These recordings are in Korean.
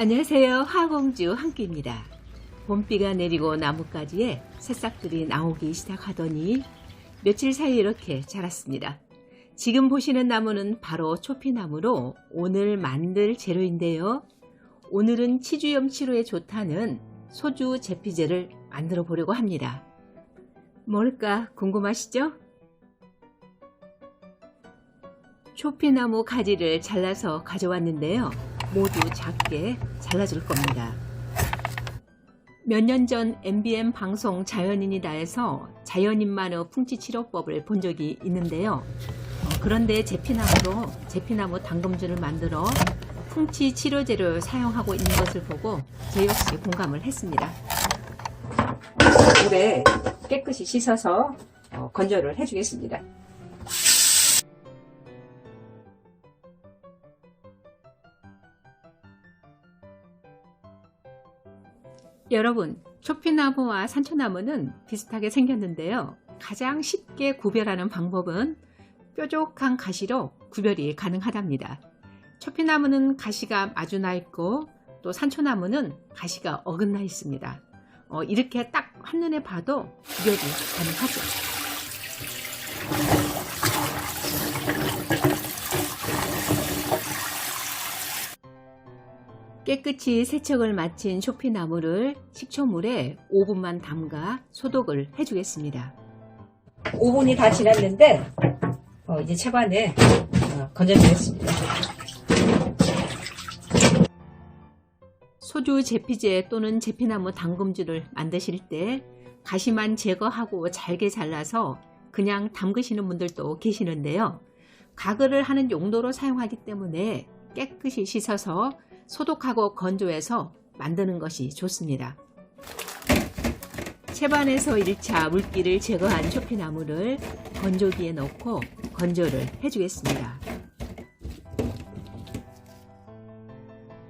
안녕하세요. 하공주 한끼입니다. 봄비가 내리고 나뭇가지에 새싹들이 나오기 시작하더니 며칠 사이 이렇게 자랐습니다. 지금 보시는 나무는 바로 초피나무로 오늘 만들 재료인데요. 오늘은 치주염 치료에 좋다는 소주 제피제를 만들어 보려고 합니다. 뭘까 궁금하시죠? 초피나무 가지를 잘라서 가져왔는데요. 모두 작게 잘라줄 겁니다. 몇 년 전 MBM 방송 자연인이다에서 자연인만의 풍치치료법을 본 적이 있는데요. 어, 그런데 제피나무로 제피나무 당금주를 만들어 풍치 치료제를 사용하고 있는 것을 보고 저 역시 공감을 했습니다. 물에 깨끗이 씻어서 어, 건조를 해주겠습니다. 여러분, 초피나무와 산초나무는 비슷하게 생겼는데요. 가장 쉽게 구별하는 방법은 뾰족한 가시로 구별이 가능하답니다. 초피나무는 가시가 마주 나 있고 또 산초나무는 가시가 어긋나 있습니다. 어, 이렇게 딱 한눈에 봐도 구별이 가능하죠. 깨끗이 세척을 마친 쇼피나무를 식초물에 5분만 담가 소독을 해주겠습니다. 5분이 다 지났는데 어, 이제 채반에 어, 건져주겠습니다. 소주 제피제 또는 제피나무 당금주를 만드실 때 가시만 제거하고 잘게 잘라서 그냥 담그시는 분들도 계시는데요. 가글을 하는 용도로 사용하기 때문에 깨끗이 씻어서 소독하고 건조해서 만드는 것이 좋습니다. 채반에서 1차 물기를 제거한 초피나무를 건조기에 넣고 건조를 해주겠습니다.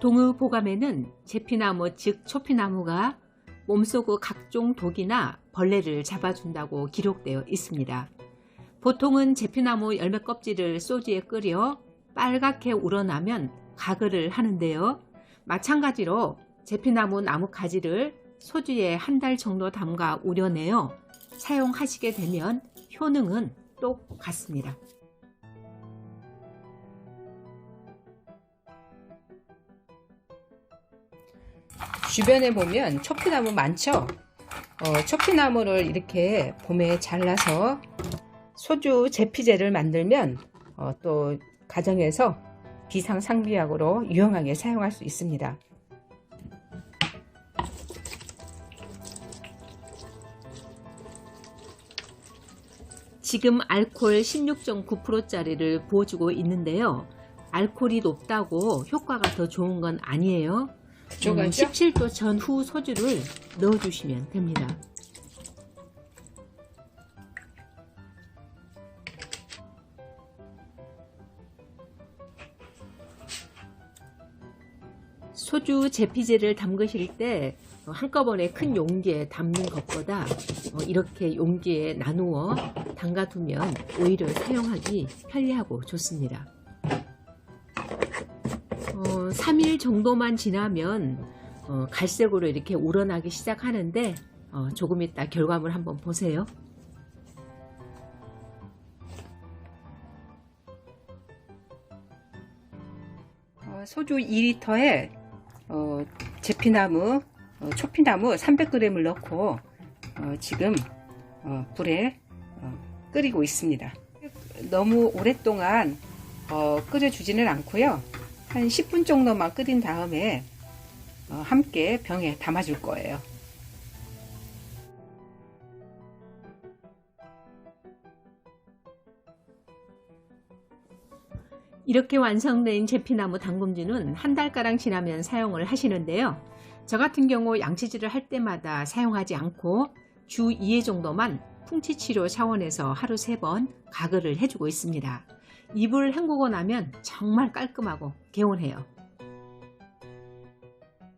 동의 보감에는 제피나무 즉 초피나무가 몸속의 각종 독이나 벌레를 잡아준다고 기록되어 있습니다. 보통은 제피나무 열매 껍질을 소주에 끓여 빨갛게 우러나면 가글을 하는데요. 마찬가지로 제피나무 나무 가지를 소주에 한 달 정도 담가 우려내어 사용하시게 되면 효능은 똑같습니다. 주변에 보면 초피나무 많죠? 어, 초피나무를 이렇게 봄에 잘라서 소주 제피제를 만들면 어, 또 가정에서 비상상비약으로 유용하게 사용할 수 있습니다. 지금 알코올 16.9%짜리를 부어주고 있는데요. 알코올이 높다고 효과가 더 좋은 건 아니에요. 음, 17도 전후 소주를 넣어주시면 됩니다. 소주 제피제를 담그실 때 한꺼번에 큰 용기에 담는 것보다 어, 이렇게 용기에 나누어 담가두면 오히려 사용하기 편리하고 좋습니다. 어, 3일 정도만 지나면 어, 갈색으로 이렇게 우러나기 시작하는데 어, 조금 이따 결과물 한번 보세요. 어, 소주 2리터에 어, 제피나무, 어, 초피나무 300g을 넣고 어, 지금 어, 불에 어, 끓이고 있습니다. 너무 오랫동안 어, 끓여주지는 않고요. 한 10분 정도만 끓인 다음에 어, 함께 병에 담아줄 거예요. 이렇게 완성된 제피나무 당금주는 한 달가량 지나면 사용을 하시는데요. 저 같은 경우 양치질을 할 때마다 사용하지 않고 주 2회 정도만 풍치치료 차원에서 하루 3번 가글을 해주고 있습니다. 이불을 헹구고 나면 정말 깔끔하고 개운해요.